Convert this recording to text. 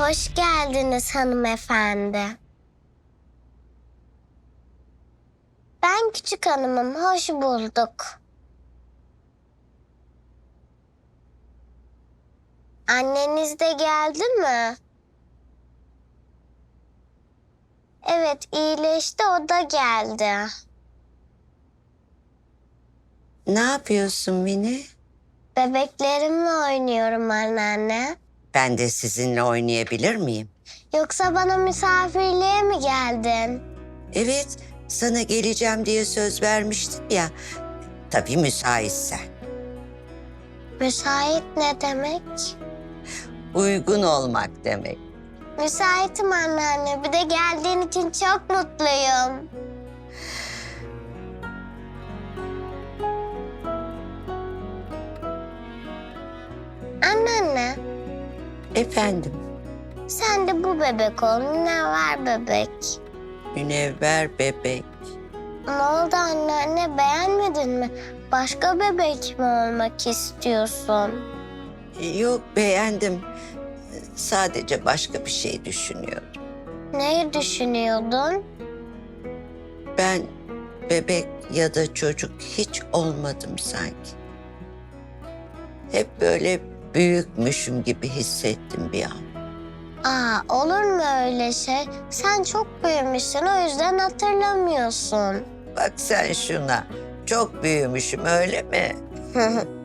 Hoş geldiniz hanımefendi. Ben küçük hanımım, hoş bulduk. Anneniz de geldi mi? Evet, iyileşti, o da geldi. Ne yapıyorsun Mini? Bebeklerimle oynuyorum anneanne. Ben de sizinle oynayabilir miyim? Yoksa bana misafirliğe mi geldin? Evet, sana geleceğim diye söz vermiştim ya. Tabii müsaitsen. Müsait ne demek? Uygun olmak demek. Müsaitim anneanne. Bir de geldiğin için çok mutluyum. Anneanne, Efendim, sen de bu bebek ol. Münevver bebek. münevver bebek. Ne oldu anneanne? Beğenmedin mi? Başka bebek mi olmak istiyorsun? Yok beğendim. Sadece başka bir şey düşünüyorum. Neyi düşünüyordun? Ben bebek ya da çocuk hiç olmadım sanki. Hep böyle büyükmüşüm gibi hissettim bir an. Aa, olur mu öyle şey? Sen çok büyümüşsün o yüzden hatırlamıyorsun. Bak sen şuna. Çok büyümüşüm öyle mi?